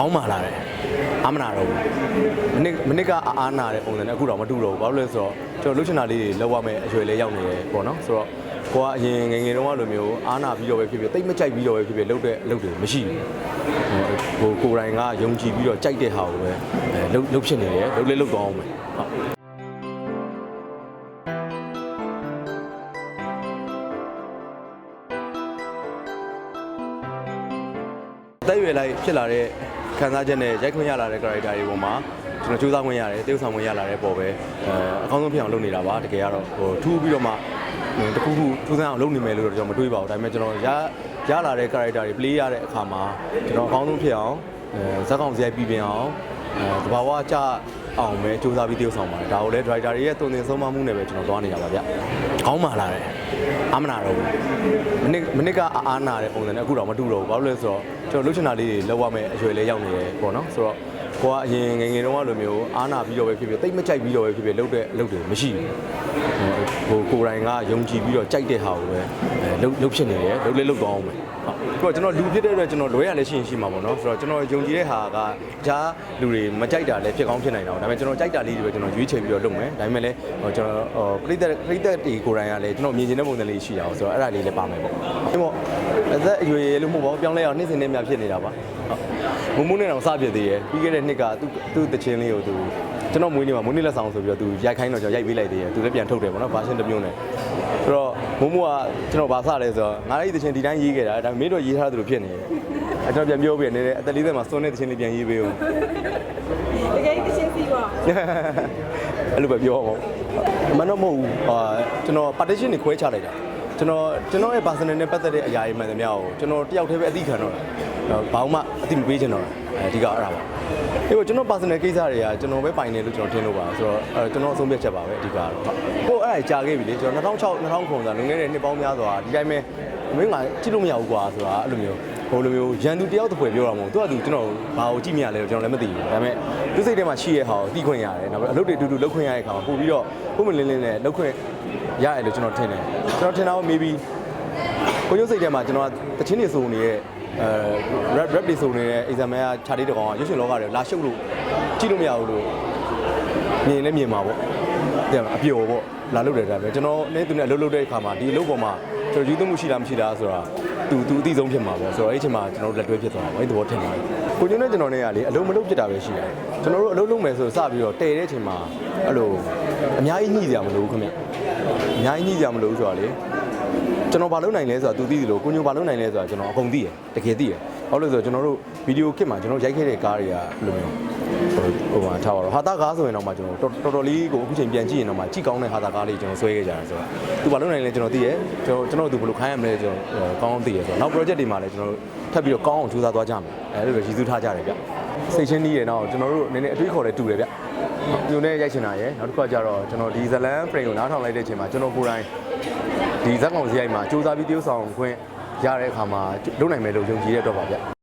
ခေါင်းမာလာတယ်အာမနာတော့ဘူးမနစ်မနစ်ကအာအာနာတဲ့ပုံစံနဲ့အခုတော့မတူတော့ဘူးဘာလို့လဲဆိုတော့ကျွန်တော်လှုပ်ချင်တာလေးတွေလောက်ရမယ်အရွယ်လေးရောက်နေတယ်ပေါ့နော်ဆိုတော့ကိုကအရင်ငယ်ငယ်တုန်းကလိုမျိုးအာနာပြီးတော့ပဲဖြစ်ဖြစ်တိတ်မကြိုက်ပြီးတော့ပဲဖြစ်ဖြစ်လှုပ်တဲ့အလုပ်တွေမရှိဘူးဟိုကိုယ်တိုင်ကယုံကြည်ပြီးတော့ကြိုက်တဲ့ဟာကိုပဲအဲလှုပ်လှုပ်ဖြစ်နေတယ်လှုပ်လေးလှုပ်သွားအောင်ပဲဟုတ် အသက်အရွယ်လိုက်ဖြစ်လာတဲ့ခံစားချက်နဲ့ရိုက်ခွင့်ရလာတဲ့ character တွေပေါ်မှာကျွန်တော်စူးစမ်းခွင့်ရတယ်တရုပ်ဆောင်ခွင့်ရလာတဲ့ပေါ်ပဲအဲအကောင်းဆုံးဖြစ်အောင်လုပ်နေတာပါတကယ်ကတော့ဟိုထူးပြီးတော့မှဟိုတစ်ခုခုစူးစမ်းအောင်လုပ်နေမယ်လို့တော့ကျွန်တော်မတွေးပါဘူးဒါပေမဲ့ကျွန်တော်ရရလာတဲ့ character တွေ play ရတဲ့အခါမှာကျွန်တော်အကောင်းဆုံးဖြစ်အောင်အဲဇက်ကောင်စရိုက်ပြီးပြင်အောင်အဲတဘာဝကြအောင်ပဲစူးစမ်းပြီးတရုပ်ဆောင်ပါတယ်ဒါကိုလည်း driver တွေရဲ့တုံသင်ဆုံးမမှုနဲ့ပဲကျွန်တော်သွားနေတာပါဗျခေါင်းမာလာတယ် အာမနာတော့ဘူးမနစ်မနစ်ကအာအာနာတဲ့ပုံစံနဲ့အခုတော့မတူတော့ဘူးဘာလို့လဲဆိုတော့ကျွန်တော်လှုပ်ချင်တာလေးတွေလောက်ရမယ်အရွယ်လေးရောက်နေတယ်ပေါ့နော်ဆိုတော့ ကိုကအရင်ငယ်ငယ်တုန်းကလိုမျိုးအာနာပြီးတော့ပဲဖြစ်ဖြစ်တိတ်မကြိုက်ပြီးတော့ပဲဖြစ်ဖြစ်လှုပ်တဲ့အလုပ်တွေမရှိဘူးဟိုကိုယ်တိုင်ကယုံကြည်ပြီးတော့ကြိုက်တဲ့ဟာကိုပဲအဲလှုပ်လှုပ်ဖြစ်နေတယ်လှုပ်လေးလှုပ်သွားအောင်ပဲဟုတ်ပြီးတော့ကျွန်တော်လူဖြစ်တဲ့အတွက်ကျွန်တော်လွဲရလည်းရှိရင်ရှိမှာပေါ့နော်ဆိုတော့ကျွန်တော်ယုံကြည်တဲ့ဟာကဂျားလူတွေမကြိုက်တာလည်းဖြစ်ကောင်းဖြစ်နိုင်တာပေါ့ဒါပေမဲ့ကျွန်တော်ကြိုက်တာလေးတွေပဲကျွန်တော်ရွေးချယ်ပြီးတော့လုပ်မယ်ဒါပေမဲ့လည်းဟိုကျွန်တော်ဟိုပြိသက်ပြိသက်တွေကိုယ်တိုင်ကလည်းကျွန်တော်မြင်ချင်တဲ့ပုံစံလေးရှိတာဆိုတော့အဲ့ဒါလေးလည်းပါမယ်ပေါ့ဒီပေါ့ အသက်အရွယ်လို့မဟုတ်ပါဘူးပြောင်းလဲအောင်နေ့စဉ်နဲ့များဖြစ်နေတာပါဟုတ်မုံမုံနဲ့တော့စပြစ်သေးရယ်ပြီးခဲ့တဲ့နှစ်ကသူ့သူ့တချင်းလေးကိုသူကျွန်တော်မွေးနေ့မှာမွေးနေ့လက်ဆောင်ဆိုပြီးတော့သူရိုက်ခိုင်းတော့ကျွန်တော်ရိုက်ပေးလိုက်သေးရယ်သူလည်းပြန်ထုတ်တယ်ပေါ့နော်ဘာရှင်းတစ်မျိုးနဲ့ဆိုတော့မုံမုံကကျွန်တော်ဘာစလဲဆိုတော့ငါအဲ့ဒီတချင်းဒီတိုင်းရေးခဲ့တာဒါမင်းတို့ရေးထားသလိုဖြစ်နေတယ်အဲ့ကျွန်တော်ပြန်ပြောပြနေတယ်အသက်40မှာစွန်းတဲ့တချင်းလေးပြန်ရေးပေးဦးတကယ်တချင်းစီပါအဲ့လိုပဲပြောပါအမှန်တော့မဟုတ်ဘူးဟာကျွန်တော် partition တွေခွဲချလိုက်တာ ကျွန်တော်ကျွန်တော်ရဲ့ personal နဲ့ပတ်သက်တဲ့အရာတွေမှန်သမျှကိုကျွန်တော်တယောက်တည်းပဲအသိခံတော့တာဘာမှအသိမပေးချင်တော့တာအဓိကအဲ့ဒါပါအေးပေါ့ကျွန်တော် personal ကိစ္စတွေကကျွန်တော်ပဲပိုင်တယ်လို့ကျွန်တော်ထင်လို့ပါဆိုတော့အဲကျွန်တော်အဆုံးဖြတ်ချက်ပါပဲအဓိကတော့ကိုအဲ့ဒါကြာခဲ့ပြီလေကျွန်တော်2006 2009ဆိုလွန်ခဲ့တဲ့နှစ်ပေါင်းများစွာဒီတိုင်းပဲမင်းကကြည့်လို့မရဘူးကွာဆိုတာအဲ့လိုမျိုးဟိုလိုမျိုးရန်သူတယောက်တစ်ဖွဲ့ပြောတာမဟုတ်သူကသူကျွန်တော်ဘာကိုကြည့်မြရလဲတော့ကျွန်တော်လည်းမသိဘူးဒါပေမဲ့သူစိတ်ထဲမှာရှိရဲ့ဟာကိုသိခွင့်ရတယ်နောက်ပြီးအလုပ်တွေအတူတူလုပ်ခွင့်ရတဲ့အခါမှာပို့ပြီးတော့ပုံမလင်းလင်းနဲ့လုပ်ခွင့် ရတယ်လို့ကျွန်တော်ထင်တယ်ကျွန်တော်ထင်တာက maybe ကိုရုပ်စိတ်ထဲမှာကျွန်တော်တချင်းနေစုံနေတဲ့အဲ rap rap တွေစုံနေတဲ့ exam ကခြာတေးတကောင်ကရုပ်ရှင်လောကတွေလာရှုပ်လို့ကြည့်လို့မရဘူးလို့မြင်လည်းမြင်မှာပေါ့တဲ့အပျော်ပေါ့လာလုပ်တယ်ဒါပဲကျွန်တော်နဲ့သူနဲ့အလုပ်လုပ်တဲ့အခါမှာဒီအလုပ်ပေါ်မှာကျွန်တော်ယူသွမှုရှိလားမရှိလားဆိုတာသူသူအသိဆုံးဖြစ်မှာပေါ့ဆိုတော့အဲ့ဒီအချိန်မှာကျွန်တော်တို့လက်တွဲဖြစ်သွားတာပေါ့အဲ့ဒီသဘောထင်ပါတယ်ကိုကျင်းနဲ့ကျွန်တော်နဲ့ကလေအလုံးမလုံးဖြစ်တာပဲရှိတယ်ကျွန်တော်တို့အလုံးလုံးမယ်ဆိုစပြီးတော့တည်တဲ့အချိန်မှာအဲ့လိုအများကြီးညှိစရာမလိုဘူးခင်ဗျ အများကြီးညှိကြမလို့ဆိုတော့လေကျွန်တော်ဘာလုပ်နိုင်လဲဆိုတာ तू သိသလိုကိုညိုဘာလုပ်နိုင်လဲဆိုတာကျွန်တော်အကုန်သိတယ်တကယ်သိတယ်ဘာလို့လဲဆိုတော့ကျွန်တော်တို့ဗီဒီယိုခစ်မှာကျွန်တော်ရိုက်ခဲ့တဲ့ကားတွေကဘယ်လိုမျိုးဟိုမှာထားပါတော့ဟာတာကားဆိုရင်တော့မှကျွန်တော်တော်တော်လေးကိုအခုချိန်ပြန်ကြည့်ရင်တော့မှကြည့်ကောင်းတဲ့ဟာတာကားလေးကျွန်တော်ဆွဲခဲ့ကြတယ်ဆိုတော့သူဘာလုပ်နိုင်လဲကျွန်တော်သိရဲကျွန်တော်ကျွန်တော်သူဘယ်လိုခိုင်းရမလဲကျွန်တော်ကောင်းအောင်သိရဲဆိုတော့နောက် project တွေမှာလည်းကျွန်တော်တို့ထပ်ပြီးတော့ကောင်းအောင်ကြိုးစားသွားကြမယ်အဲလိုပဲရည်စူးထားကြတယ်ဗျစိတ်ချင်းကြီးတယ်တော့ကျွန်တော်တို့နည်းနည်းအတွေးခေါ်လည်းတူတယ်ဗျ ညိုနဲ့ရိုက်ချင်တာရယ်နောက်တစ်ခါကျတော့ကျွန်တော်ဒီဇလန် frame ကိုနားထောင်လိုက်တဲ့အချိန်မှာကျွန်တော်ကိုယ်တိုင်ဒီဇက်ကောင်စရိုက်မှာစူးစမ်းပြီးတရုပ်ဆောင်ခွင့်ရတဲ့အခါမှာလုပ်နိုင်မယ်လို့ယုံကြည်တဲ့အတွက်ပါဗျ